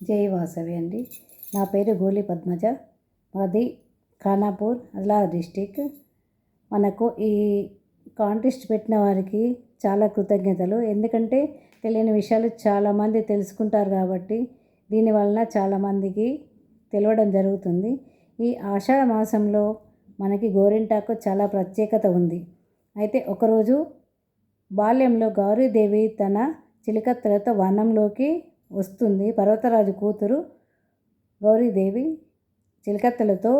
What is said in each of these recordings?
జై వాసవి అండి. నా పేరు గోలి పద్మజ. మాది ఖానాపూర్ ఆదిలాబాద్ డిస్టిక్. మనకు ఈ కాంటెస్ట్ పెట్టిన వారికి చాలా కృతజ్ఞతలు. ఎందుకంటే తెలియని విషయాలు చాలామంది తెలుసుకుంటారు కాబట్టి దీనివలన చాలామందికి తెలవడం జరుగుతుంది. ఈ ఆషాఢ మాసంలో మనకి గోరింటాకు చాలా ప్రత్యేకత ఉంది. అయితే ఒకరోజు బాల్యంలో గౌరీదేవి తన చిలికత్తెలతో వనంలోకి వస్తుంది. పర్వతరాజు కూతురు గౌరీదేవి చిలకత్తెలతో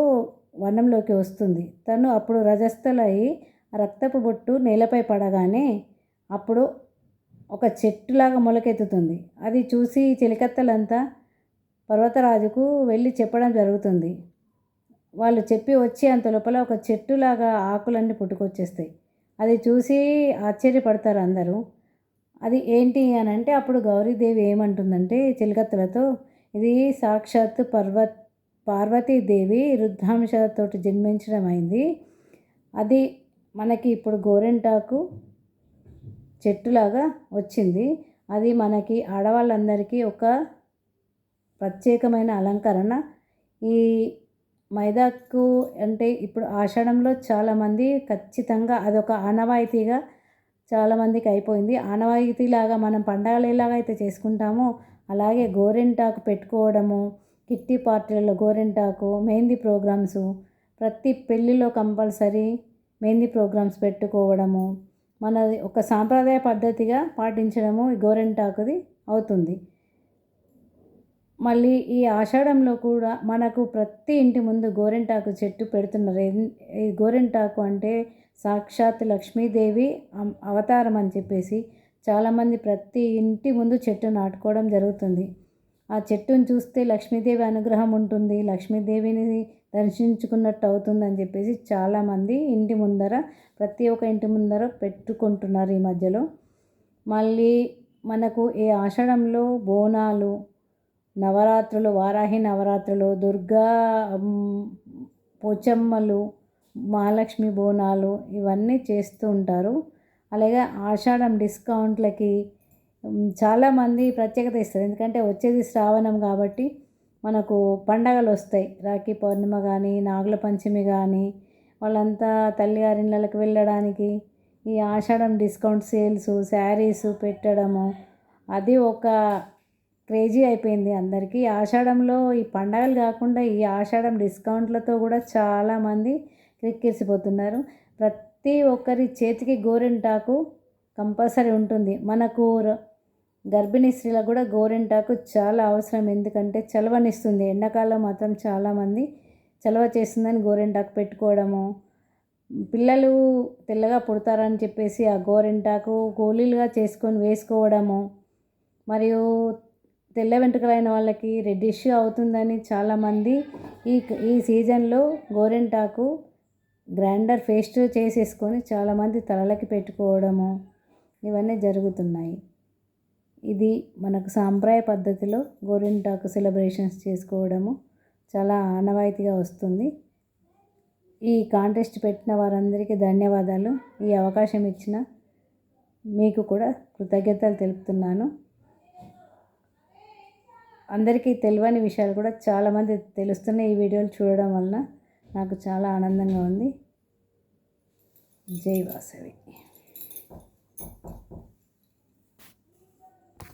వనంలోకి వస్తుంది. తను అప్పుడు రజస్థలై రక్తపు బొట్టు నేలపై పడగానే అప్పుడు ఒక చెట్టులాగా మొలకెత్తుతుంది. అది చూసి చిలకత్తలంతా పర్వతరాజుకు వెళ్ళి చెప్పడం జరుగుతుంది. వాళ్ళు చెప్పి వచ్చి అంత లోపల ఒక చెట్టులాగా ఆకులన్నీ పుట్టుకొచ్చేస్తాయి. అది చూసి ఆశ్చర్యపడతారు అందరూ. అది ఏంటి అని అంటే అప్పుడు గౌరీదేవి ఏమంటుందంటే చిలకత్తలతో ఇది సాక్షాత్ పర్వత్ పార్వతీదేవి రుద్రాంశతో జన్మించడం అయింది. అది మనకి ఇప్పుడు గోరెంటాకు చెట్టులాగా వచ్చింది. అది మనకి ఆడవాళ్ళందరికీ ఒక ప్రత్యేకమైన అలంకరణ. ఈ మైదాకు అంటే ఇప్పుడు ఆషాఢంలో చాలామంది ఖచ్చితంగా అదొక ఆనవాయితీగా చాలామందికి అయిపోయింది. ఆనవాయితీలాగా మనం పండగలు ఎలాగైతే చేసుకుంటామో అలాగే గోరింటాకు పెట్టుకోవడము కిట్టి పార్టీలలో గోరింటాకు మెహందీ ప్రోగ్రామ్స్ ప్రతి పెళ్ళిలో కంపల్సరీ మెహందీ ప్రోగ్రామ్స్ పెట్టుకోవడము మనది ఒక సాంప్రదాయ పద్ధతిగా పాటించడము ఈ గోరింటాకుది అవుతుంది. మళ్ళీ ఈ ఆషాఢంలో కూడా మనకు ప్రతి ఇంటి ముందు గోరింటాకు చెట్టు పెడుతున్నారు ఈ గోరింటాకు అంటే సాక్షాత్ లక్ష్మీదేవి అవతారం అని చెప్పేసి చాలామంది ప్రతి ఇంటి ముందు చెట్టు నాటుకోవడం జరుగుతుంది. ఆ చెట్టును చూస్తే లక్ష్మీదేవి అనుగ్రహం ఉంటుంది లక్ష్మీదేవిని దర్శించుకున్నట్టు అవుతుంది అని చెప్పేసి చాలామంది ఇంటి ముందర ప్రతి ఒక్క ఇంటి ముందర పెట్టుకుంటున్నారు ఈ మధ్యలో. మళ్ళీ మనకు ఈ ఆషాఢంలో బోనాలు నవరాత్రులు వారాహి నవరాత్రులు దుర్గా పోచమ్మలు మహాలక్ష్మి బోనాలు ఇవన్నీ చేస్తూ ఉంటారు. అలాగే ఆషాఢం డిస్కౌంట్లకి చాలామంది ప్రత్యేకత ఇస్తారు. ఎందుకంటే వచ్చేది శ్రావణం కాబట్టి మనకు పండగలు వస్తాయి. రాఖీ పౌర్ణిమ కానీ నాగుల పంచమి కానీ వాళ్ళంతా తల్లిగారిళ్ళకి వెళ్ళడానికి ఈ ఆషాఢం డిస్కౌంట్ సేల్స్ శారీస్ పెట్టడము అది ఒక క్రేజీ అయిపోయింది అందరికీ. ఆషాఢంలో ఈ పండగలు కాకుండా ఈ ఆషాఢం డిస్కౌంట్లతో కూడా చాలామంది క్రిక్కిరిసిపోతున్నారు. ప్రతి ఒక్కరి చేతికి గోరింటాకు కంపల్సరీ ఉంటుంది. మనకు గర్భిణీ స్త్రీలకు కూడా గోరింటాకు చాలా అవసరం. ఎందుకంటే చలవనిస్తుంది. ఎండాకాలం మాత్రం చాలామంది చలవ చేస్తుందని గోరింటాకు పెట్టుకోవడము. పిల్లలు తెల్లగా పుడతారని చెప్పేసి ఆ గోరింటాకు గోళీలుగా చేసుకొని వేసుకోవడము. మరియు తెల్ల వెంట్రుకలైన వాళ్ళకి రెడ్డిష్ అవుతుందని చాలామంది ఈ ఈ సీజన్లో గోరింటాకు గ్రైండర్ పేస్ట్ చేసేసుకొని చాలామంది తలలకి పెట్టుకోవడము ఇవన్నీ జరుగుతున్నాయి. ఇది మనకు సాంప్రదాయ పద్ధతిలో గోరింటాకు సెలబ్రేషన్స్ చేసుకోవడము చాలా ఆనవాయితీగా వస్తుంది. ఈ కాంటెస్ట్ పెట్టిన వారందరికీ ధన్యవాదాలు. ఈ అవకాశం ఇచ్చిన మీకు కూడా కృతజ్ఞతలు తెలుపుతున్నాను. అందరికీ తెలియని విషయాలు కూడా చాలామంది తెలుస్తున్నాయి ఈ వీడియోలు చూడడం వలన. నాకు చాలా ఆనందంగా ఉంది. జై వాసవి.